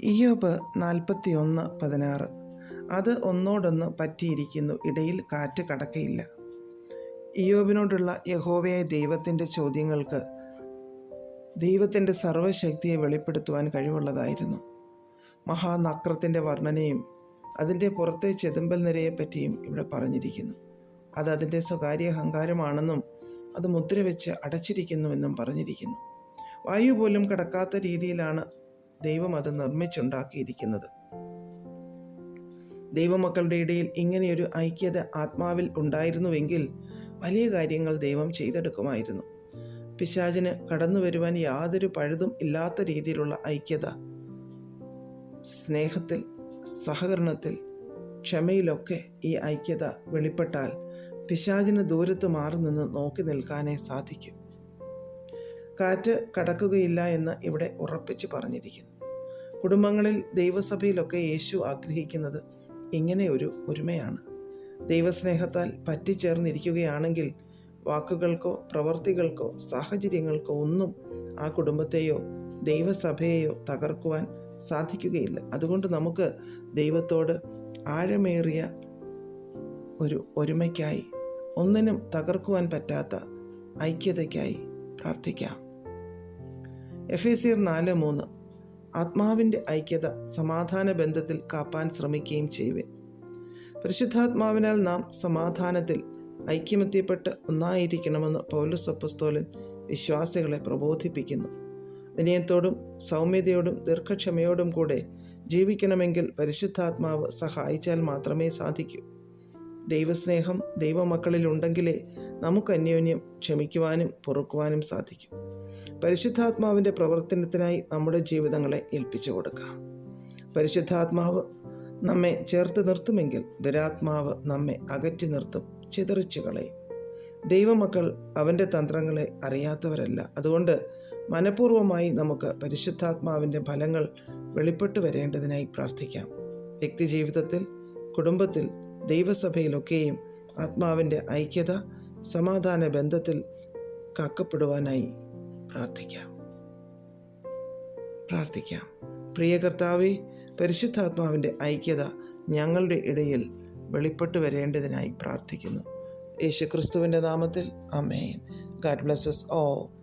ഇയോബ് നാൽപ്പത്തിയൊന്ന് പതിനാറ്. അത് ഒന്നോടൊന്ന് പറ്റിയിരിക്കുന്നു. ഇടയിൽ കാറ്റ് കടക്കയില്ല. ഇയോബിനോടുള്ള യഹോവയായ ദൈവത്തിന്റെ ചോദ്യങ്ങൾക്ക് ദൈവത്തിന്റെ സർവശക്തിയെ വെളിപ്പെടുത്തുവാൻ കഴിവുള്ളതായിരുന്നു. മഹാനക്രത്തിന്റെ വർണനയും അതിന്റെ പുറത്തെ ചെതുമ്പൽ നിരയെപ്പറ്റിയും ഇവിടെ പറഞ്ഞിരിക്കുന്നു. അത് അതിന്റെ സ്വകാര്യ അഹങ്കാരമാണെന്നും അത് മുദ്രവെച്ച് അടച്ചിരിക്കുന്നുവെന്നും പറഞ്ഞിരിക്കുന്നു. വായു പോലും കടക്കാത്ത രീതിയിലാണ് ദൈവം അത് നിർമ്മിച്ചുണ്ടാക്കിയിരിക്കുന്നത്. ദൈവമക്കളുടെ ഇടയിൽ ഇങ്ങനെയൊരു ഐക്യത ആത്മാവിൽ ഉണ്ടായിരുന്നുവെങ്കിൽ വലിയ കാര്യങ്ങൾ ദൈവം ചെയ്തെടുക്കുമായിരുന്നു. പിശാചിന് കടന്നു വരുവാൻ യാതൊരു പഴുതും ഇല്ലാത്ത രീതിയിലുള്ള ഐക്യത സ്നേഹത്തിൽ സഹകരണത്തിൽ ക്ഷമയിലൊക്കെ ഈ ഐക്യത വെളിപ്പെട്ടാൽ പിശാചിന് ദൂരത്ത് മാറി നിന്ന് നോക്കി നിൽക്കാനേ സാധിക്കും. കാറ്റ് കടക്കുകയില്ല എന്ന് ഇവിടെ ഉറപ്പിച്ച് പറഞ്ഞിരിക്കുന്നു. കുടുംബങ്ങളിൽ ദൈവസഭയിലൊക്കെ യേശു ആഗ്രഹിക്കുന്നത് ഇങ്ങനെ ഒരു ഒരുമയാണ്. ദൈവസ്നേഹത്താൽ പറ്റിച്ചേർന്നിരിക്കുകയാണെങ്കിൽ വാക്കുകൾക്കോ പ്രവർത്തികൾക്കോ സാഹചര്യങ്ങൾക്കോ ഒന്നും ആ കുടുംബത്തെയോ ദൈവസഭയെയോ തകർക്കുവാൻ സാധിക്കുകയില്ല. അതുകൊണ്ട് നമുക്ക് ദൈവത്തോട് ആഴമേറിയ ഒരു ഒരുമയ്ക്കായി ഒന്നിനും തകർക്കുവാൻ പറ്റാത്ത ഐക്യതയ്ക്കായി പ്രാർത്ഥിക്കാം. എഫ് എ സിയർ നാല് മൂന്ന്. ആത്മാവിന്റെ ഐക്യത സമാധാന ബന്ധത്തിൽ കാപ്പാൻ ശ്രമിക്കുകയും ചെയ്യുവൻ. പരിശുദ്ധാത്മാവിനാൽ നാം സമാധാനത്തിൽ ഐക്യമെത്തിയപ്പെട്ട് ഒന്നായിരിക്കണമെന്ന് പൗലുസ് അപ്പസ്തോലൻ വിശ്വാസികളെ പ്രബോധിപ്പിക്കുന്നു. വിനയത്തോടും സൗമ്യതയോടും ദീർഘക്ഷമയോടും കൂടെ ജീവിക്കണമെങ്കിൽ പരിശുദ്ധാത്മാവ് സഹായിച്ചാൽ മാത്രമേ സാധിക്കൂ. ദൈവസ്നേഹം ദൈവമക്കളിലുണ്ടെങ്കിലേ നമുക്ക് അന്യോന്യം ക്ഷമിക്കുവാനും പൊറുക്കുവാനും സാധിക്കും. പരിശുദ്ധാത്മാവിന്റെ പ്രവർത്തനത്തിനായി നമ്മുടെ ജീവിതങ്ങളെ ഏൽപ്പിച്ചു കൊടുക്കാം പരിശുദ്ധാത്മാവ് നമ്മെ ചേർത്ത് നിർത്തുമെങ്കിൽ ദുരാത്മാവ് നമ്മെ അകറ്റി നിർത്തും ചിതറിച്ചു കളയും. ദൈവമക്കൾ അവന്റെ തന്ത്രങ്ങളെ അറിയാത്തവരല്ല. അതുകൊണ്ട് മനഃപൂർവമായി നമുക്ക് പരിശുദ്ധാത്മാവിന്റെ ഫലങ്ങൾ വെളിപ്പെട്ടു വരേണ്ടതിനായി പ്രാർത്ഥിക്കാം. വ്യക്തിജീവിതത്തിൽ കുടുംബത്തിൽ ദൈവസഭയിലൊക്കെയും ആത്മാവിന്റെ ഐക്യത സമാധാന ബന്ധത്തിൽ കാക്കപ്പെടുവാനായി പ്രാർത്ഥിക്കാം. പ്രാർത്ഥിക്കാം. പ്രിയ കർത്താവെ പരിശുദ്ധാത്മാവിന്റെ ഐക്യത ഞങ്ങളുടെ ഇടയിൽ വെളിപ്പെട്ട് വരേണ്ടതിനായി പ്രാർത്ഥിക്കുന്നു. യേശുക്രിസ്തുവിന്റെ നാമത്തിൽ അമേൻ ഗാഡ് ബ്ലസ്സസ് ഓൾ.